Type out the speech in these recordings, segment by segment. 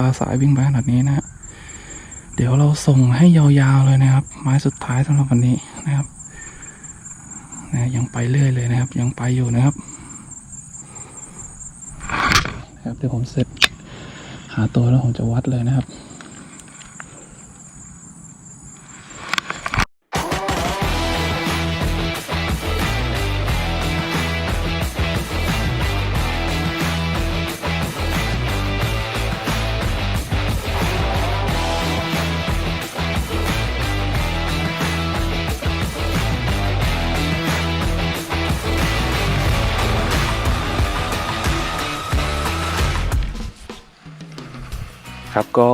พาสายวิ่งไปขนาดนี้นะฮะเดี๋ยวเราส่งให้ยาวๆเลยนะครับ ไม้สุดท้ายสำหรับวันนี้นะครับนะยังไปเรื่อยเลยนะครับ ยังไปอยู่นะครับ ครับเดี๋ยวผมเสร็จหาตัวแล้วผมจะวัดเลยนะครับ ครับก็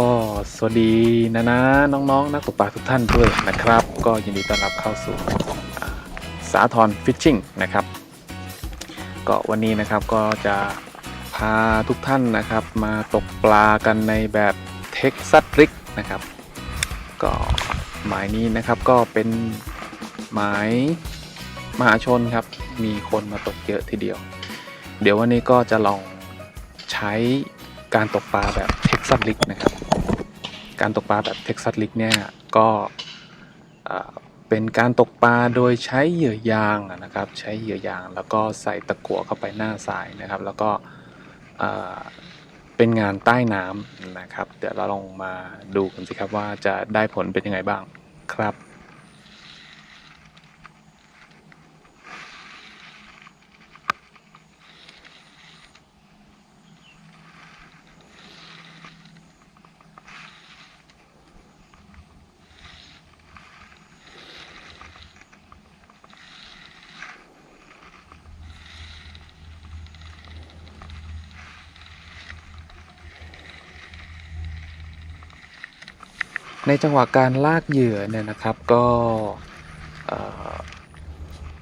สวัสดีนะนะน้องๆ นักตกปลาทุกท่านด้วยนะครับ ก็ยินดีต้อนรับเข้าสู่อ่าสาทรฟิชชิ่งนะครับ ก็วันนี้นะครับก็จะพาทุกท่านนะครับมาตกปลากันในแบบเท็กซัสริกนะครับ ก็หมายนี้นะครับก็เป็นหมายมหาชนครับมีคนมาตกเยอะทีเดียว เดี๋ยววันนี้ก็จะลองใช้การตกปลาแบบ ซัสลิกนะครับ การตกปลาแบบเท็กซัสลิกเนี่ยก็เป็นการตกปลาโดยใช้เหยื่อยางนะครับ ใช้เหยื่อยางแล้วก็ใส่ตะกั่วเข้าไปหน้าสายนะครับ แล้วก็เป็นงานใต้น้ำนะครับ เดี๋ยวเราลองมาดูกันสิครับว่าจะได้ผลเป็นยังไงบ้างครับ ในจังหวะการลากเหยื่อเนี่ยนะครับก็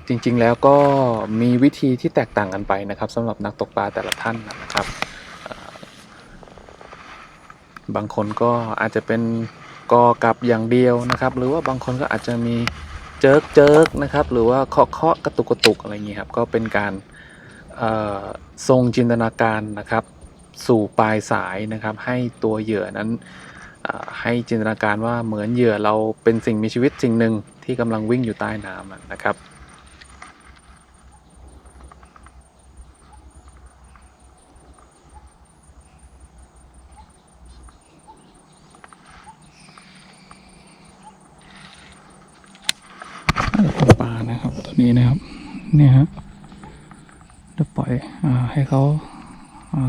จริงๆแล้วก็มีวิธีที่แตกต่างกันไปนะครับสำหรับนักตกปลาแต่ละท่านนะครับ บางคนก็อาจจะเป็นกอกับอย่างเดียวนะครับ หรือว่าบางคนก็อาจจะมีเจิกเจิกนะครับ หรือว่าเคาะเคาะกระตุกกระตุกอะไรอย่างนี้ครับก็เป็นการเอ่อทรงจินตนาการนะครับ สู่ปลายสายนะครับ ให้ตัวเหยื่อนั้น ให้จินตนาการว่าเหมือนเหยื่อเราเป็นสิ่งมีชีวิตสิ่งหนึ่งที่กำลังวิ่งอยู่ใต้น้ำนะครับปลานะครับตัวนี้นะครับเนี่ยฮะเดี๋ยวปล่อยอให้เขา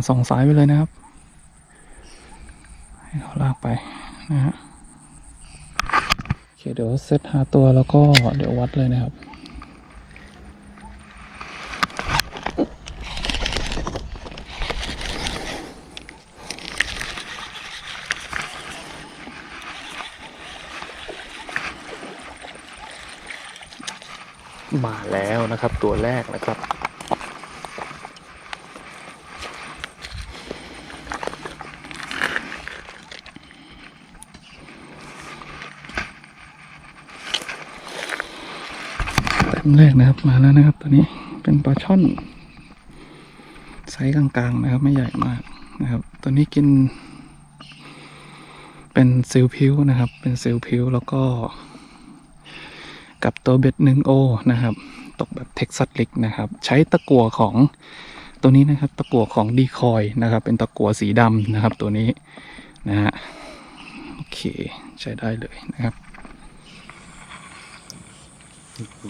ส่องสายไปเลยนะครับ ไปนะฮะโอเคเดี๋ยวเซตหาตัวแล้วก็เดี๋ยววัดเลยนะครับมาแล้วนะครับตัวแรกนะครับ แต้มแรกนะครับ มาแล้วนะครับ ตัวนี้เป็นปลาช่อนไซส์กลางๆนะครับ ไม่ใหญ่มากนะครับ ตัวนี้กิน เป็นซิลพิวนะครับ เป็นซิลพิวแล้วก็ กับตัวเบ็ดหนึ่งโอนะครับ ตกแบบเท็กซัสลิกนะครับ ใช้ตะกั่วของตัวนี้นะครับ ตะกั่วของดีคอยนะครับ เป็นตะกั่วสีดำนะครับ ตัวนี้นะฮะโอเค ใช้ได้เลยนะครับ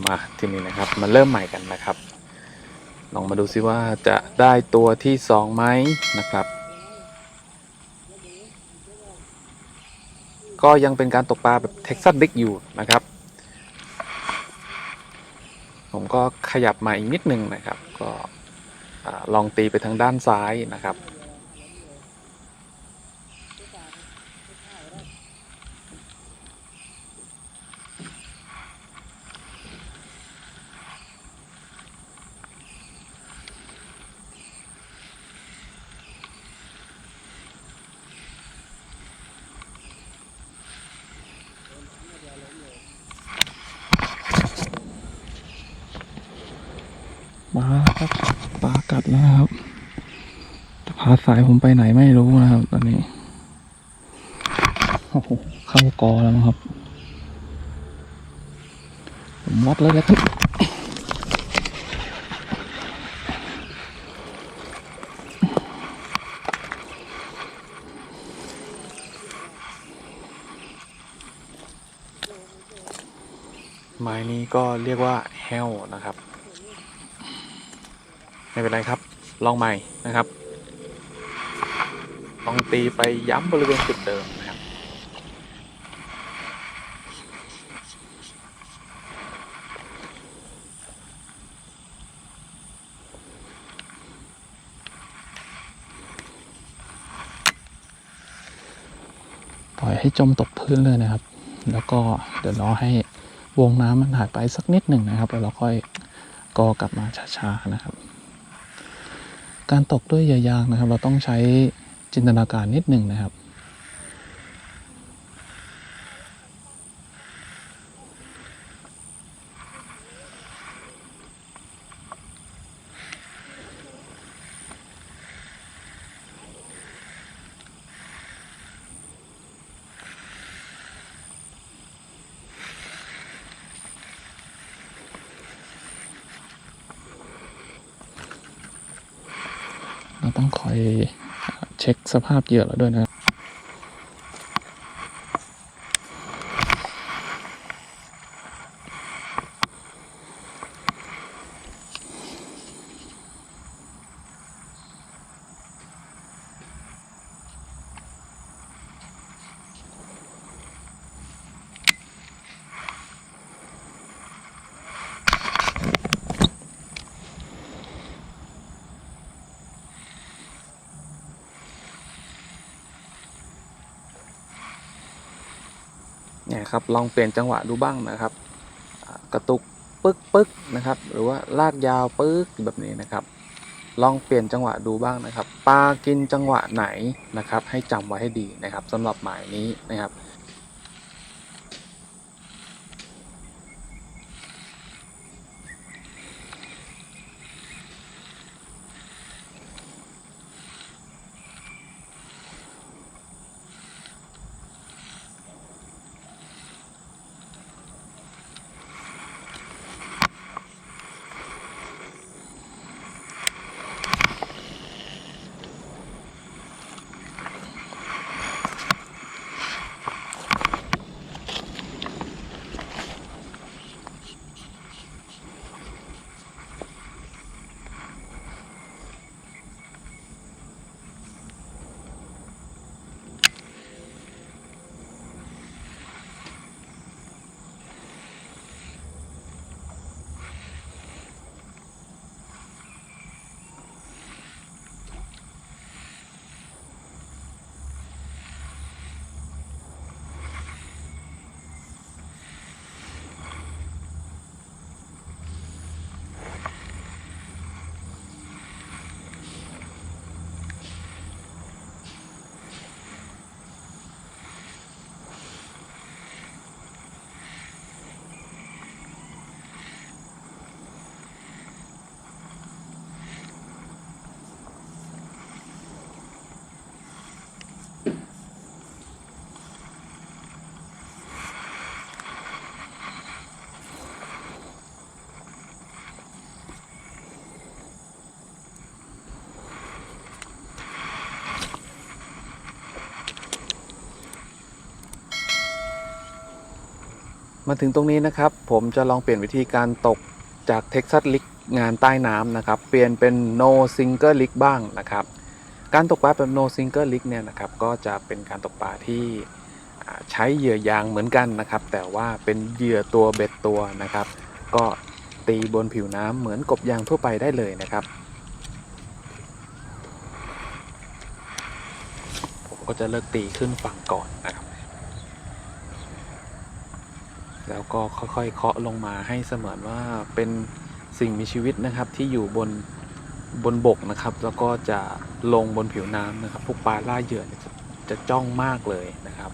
มาที่นี่นะครับมาเริ่มใหม่กันนะครับลองมาดูซิว่าจะได้ตัวที่สองไหมนะครับ ก็ยังเป็นการตกปลาแบบเท็กซัสดิกอยู่นะครับ ผมก็ขยับมาอีกนิดนึงนะครับ ก็ลองตีไปทางด้านซ้ายนะครับ มาแล้วครับปลากัดแล้ว นะครับจะพาสายผมไปไหนไม่รู้นะครับ ตอนนี้โอ้โหเข้ากอแล้วครับ ผมวัดเลยแล้วกันไม้นี้ก็เรียกว่าแฮลนะครับ ไม่เป็นไรครับ ลองใหม่นะครับ ลองตีไปย้ำบริเวณจุดเดิมนะครับ ปล่อยให้จมตกพื้นเลยนะครับ แล้วก็เดี๋ยวรอให้วงน้ำมันหายไปสักนิดหนึ่งนะครับ แล้วเราค่อยกอกลับมาช้าๆนะครับ การตกด้วยเหยายางนะครับ เราต้องใช้จินตนาการนิดหนึ่งนะครับ ต้องคอยเช็คสภาพเหยื่อเราด้วยนะ ครับ ลองเปลี่ยนจังหวะดูบ้างนะครับ กระตุกปึ๊กปึ๊กนะครับ หรือว่าลากยาวปึ๊กแบบนี้นะครับ ลองเปลี่ยนจังหวะดูบ้างนะครับ ปลากินจังหวะไหนนะครับ ให้จำไว้ให้ดีนะครับสำหรับหมายนี้นะครับ มาถึงตรงนี้นะครับ ผมจะลองเปลี่ยนวิธีการตกจาก Texas l i g งานใต้น้ำนะครับ เปลี่ยนเป็น no single lig บ้างนะครับ การตกปลาแบบ no single lig เนี่ยนะครับ ก็จะเป็นการตกปลาที่ใช้เหยื่อยางเหมือนกันนะครับ แต่ว่าเป็นเหยื่อตัวเบ็ดตัวนะครับ ก็ตีบนผิวน้ำเหมือนกบยางทั่วไปได้เลยนะครับผมก็จะเลิกตีขึ้นฝั่งก่อนนะครับ แล้วก็ค่อยๆ เคาะลงมาให้เสมือนว่าเป็นสิ่งมีชีวิตนะครับที่อยู่บนบนบกนะครับ แล้วก็จะลงบนผิวน้ำนะครับ พวกปลาล่าเหยื่อจะจะจ้องมากเลยนะครับ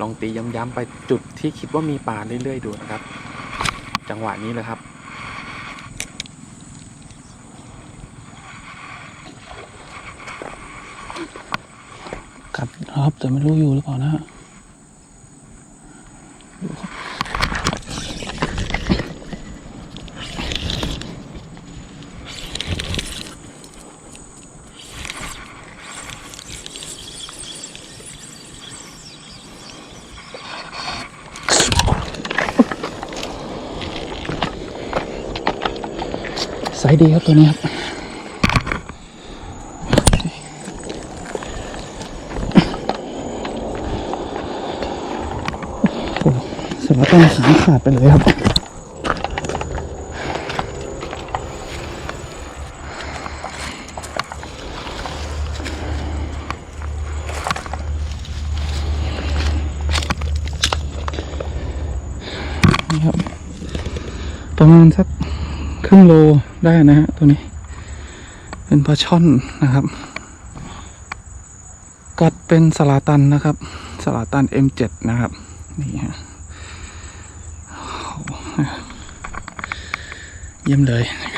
ลองตีย้ำๆไปจุดที่คิดว่ามีปลาเรื่อยๆดูนะครับ จังหวะนี้เลยครับคกัดครับแต่ไม่รู้อยู่หรือเปล่านะฮะ ไซส์ดีครับตัวนี้ครับโอ้เสร็จแล้วต้องหาขาดไปเลยครับนี่ครับ ประมาณสัก ครึ่งโลได้นะฮะตัวนี้ เป็นปลาช่อนนะครับ กัดเป็นสลาตันนะครับ สลาตัน M7 นะครับ นี่ฮะเยี่ยมเลยนะค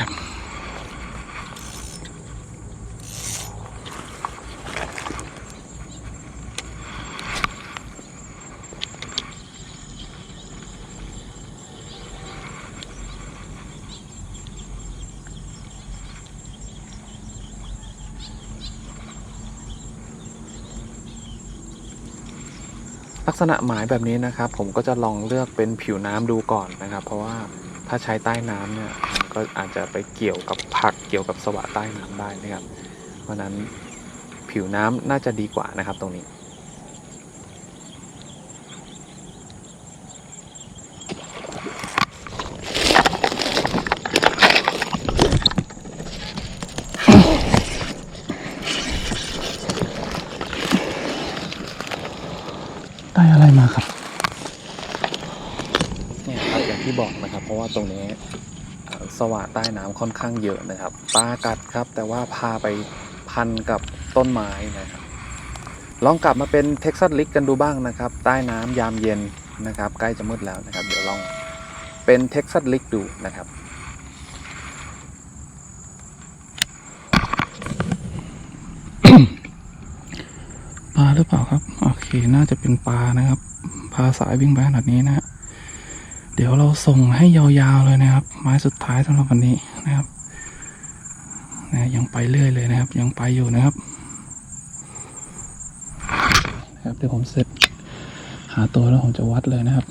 รับ ษณะหมายแบบนี้นะครับ ผมก็จะลองเลือกเป็นผิวน้ำดูก่อนนะครับ เพราะว่าถ้าใช้ใต้น้ำเนี่ยก็อาจจะไปเกี่ยวกับผักเกี่ยวกับสวะใต้น้ำได้นะครับ เพราะฉะนั้นผิวน้ำน่าจะดีกว่านะครับตรงนี้ ได้อะไร มาครับเนี่ยครับอย่างที่บอกนะครับ เพราะว่าตรงนี้เอ่อสวะใต้น้ำค่อนข้างเยอะนะครับปลากัดครับ แต่ว่าพาไปพันกับต้นไม้นะครับลองกลับมาเป็นเท็กซัสลิกกันดูบ้างนะครับ ใต้น้ำยามเย็นนะครับ ใกล้จะมืดแล้วนะครับ เดี๋ยวลองเป็นเท็กซัสลิกดูนะครับปลาหรือเปล่าครับโอเค น่าจะเป็นปลานะครับปลาสายวิ่งไปขนาดนี้นะฮะเดี๋ยวเราส่งให้ยาวๆเลยนะครับ ไม้สุดท้ายสำหรับวันนี้นะครับนะยังไปเรื่อยเลยนะครับ ยังไปอยู่นะครับ ครับเดี๋ยวผมเสร็จ หาตัวแล้วผมจะวัดเลยนะครับ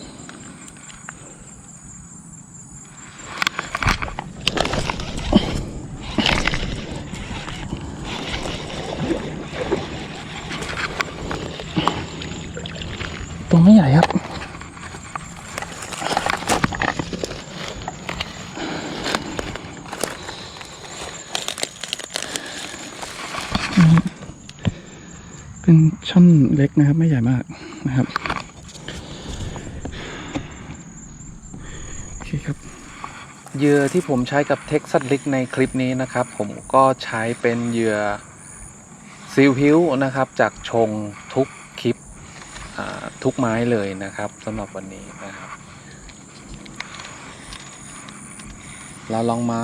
ตัวไม่ใหญ่ครับ เป็นช่อนเล็กนะครับ ไม่ใหญ่มากนะครับ โอเคครับเหยื่อที่ผมใช้กับเท็กซัสลิกในคลิปนี้นะครับ ผมก็ใช้เป็นเหยื่อซิลพิวนะครับ จากชงทุก ทุกไม้เลยนะครับสำหรับวันนี้นะครับ เราลองมา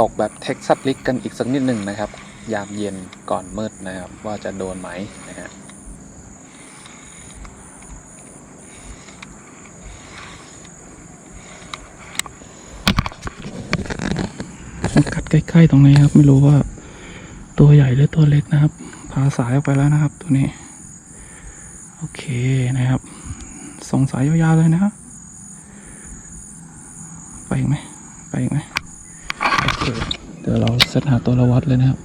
ตกแบบเท็กซัสลิกกันอีกสักนิดหนึ่งนะครับ ยามเย็นก่อนมืดนะครับ ว่าจะโดนไหมนะฮะผมกัดใกล้ๆตรงนี้ครับ ไม่รู้ว่าตัวใหญ่หรือตัวเล็กนะครับพาสายออกไปแล้วนะครับ ตัวนี้ โอเคนะครับ สงสายยาวๆเลยนะครับไปอีกไหมไปอีกไหมโอเคเดี๋ยวเราเซตหาตัวละวัดเลยนะครับ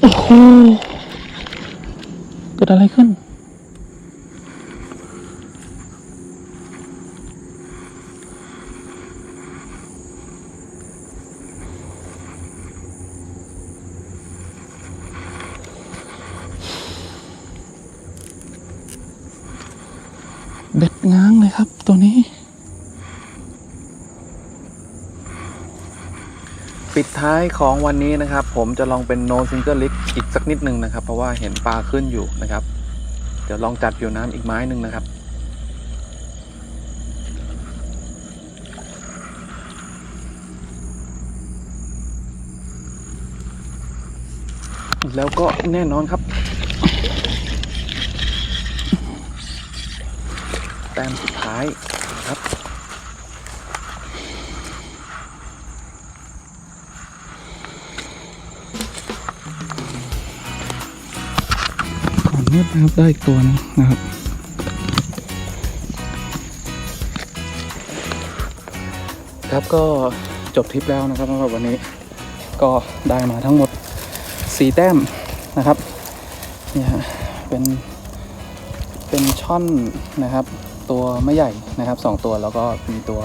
โอ้โหเกิดอะไรขึ้น เบ็ดง้างเลยครับ ตัวนี้ ปิดท้ายของวันนี้นะครับ ผมจะลองเป็น no single lick อีกสักนิดหนึ่งนะครับ เพราะว่าเห็นปลาขึ้นอยู่นะครับ เดี๋ยวลองจัดผิวน้ำอีกไม้หนึ่งนะครับแล้วก็แน่นอนครับ แต้มสุดท้ายครับ มืดนะครับได้อีกตัวหนึงนะครับครับก็จบทริปแล้วนะครับสำหรับวันนี้ก็ได้มาทั้งหมด 4 แต้มนะครับเนี่ยฮะเป็นเป็นช่อนนะครับ ตัวไม่ใหญ่นะครับ 2 ตัวแล้วก็มีตัว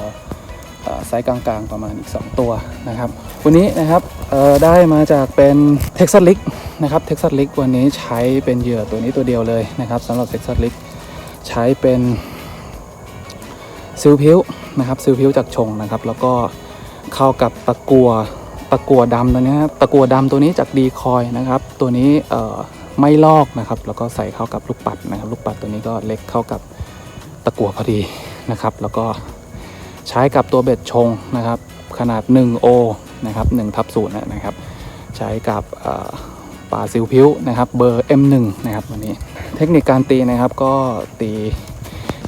ไซส์กลางๆ ประมาณอีก 2 ตัวนะครับ วันนี้นะครับได้มาจากเป็นเท็กซัสลิก นะครับเท็กซัสลิกวันนี้ใช้เป็นเหยื่อตัวนี้ตัวเดียวเลยนะครับสำหรับเท็กซัสลิกใช้เป็นซิลพิวนะครับซิลพิวจากชงนะครับ แล้วก็เข้ากับตะกัวตะกัวดำตัวนี้ตะกัวดำตัวนี้จากดีคอยนะครับ ตัวนี้เอ่อไม่ลอกนะครับ แล้วก็ใส่เข้ากับลูกปัดนะครับ ลูกปัดตัวนี้ก็เล็กเข้ากับตะกัวพอดีนะครับ แล้วก็ใช้กับตัวเบ็ดชงนะครับ ขนาด1โอนะครับ1ทับศูนย์นะครับ ใช้กับ ปลาซิลพิ้วนะครับเบอร์ M1 นะครับวันนี้เทคนิคการตีนะครับก็ตี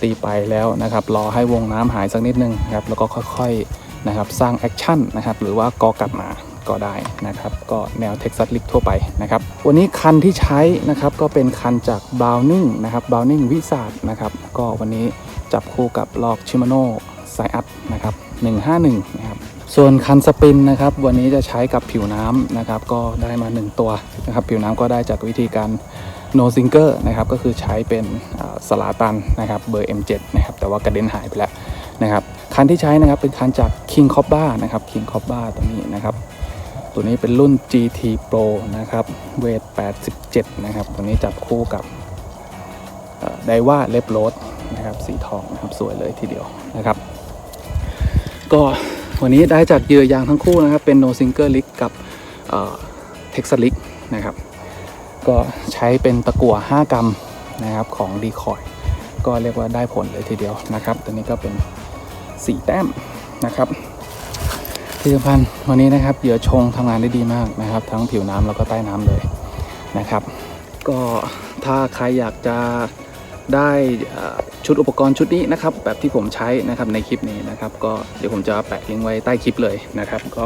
ตีไปแล้วนะครับรอให้วงน้ำหายสักนิดนึงนะครับแล้วก็ค่อยๆนะครับสร้างแอคชั่นนะครับหรือว่ากอกลับมาก็ได้นะครับก็แนวเท็กซัสลิกทั่วไปนะครับวันนี้คันที่ใช้นะครับก็เป็นคันจาก Browning นะครับ Browning วิสาดนะครับก็วันนี้จับคู่กับลอกชิมาโน่ไซอัพนะครับ151นะ ส่วนคันสปินนะครับ วันนี้จะใช้กับผิวน้ำนะครับ ก็ได้มา 1 ตัวนะครับ ผิวน้ำก็ได้จากวิธีการ no singer นะครับ ก็คือใช้เป็นสลาตันนะครับ เบอร์ M7 นะครับ แต่ว่ากระเด็นหายไปแล้วนะครับ คันที่ใช้นะครับเป็นคันจาก King Cobra นะครับ King Cobra ตัวนี้นะครับ ตัวนี้เป็นรุ่น GT Pro นะครับเวท 87 นะครับ ตัวนี้จับคู่กับไดว่าเล็บโรสนะครับ สีทองนะครับ สวยเลยทีเดียวนะครับ ก็ วันนี้ได้จากเยือยางทั้งคู่นะครับ เป็น no singer rig กับเอ่อ Texas rig นะครับ ก็ใช้เป็นตะกั่ว5 กรัมนะครับของดีคอยก็เรียกว่าได้ผลเลยทีเดียวนะครับ ตัวนี้ก็เป็น 4 แต้มนะครับที่สำคัญวันนี้นะครับเหยื่อชงทำงานได้ดีมากนะครับ ทั้งผิวน้ำแล้วก็ใต้น้ำเลยนะครับ ก็ถ้าใครอยากจะ ได้ชุดอุปกรณ์ชุดนี้นะครับแบบที่ผมใช้นะครับในคลิปนี้นะครับ ก็เดี๋ยวผมจะแปะลิงก์ไว้ใต้คลิปเลยนะครับ ก็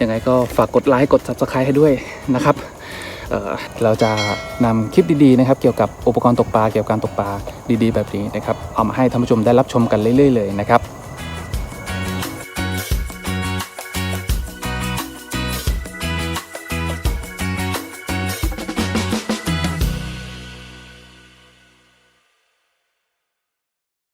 ยังไงก็ฝากกดไลค์กด subscribe ให้ด้วยนะครับเเราจะนำคลิปดีๆนะครับ เกี่ยวกับอุปกรณ์ตกปลาเกี่ยวกับการตกปลาดีๆ แบบนี้นะครับเอามาให้ท่านผู้ชมได้รับชมกันเรื่อยๆเลยนะครับ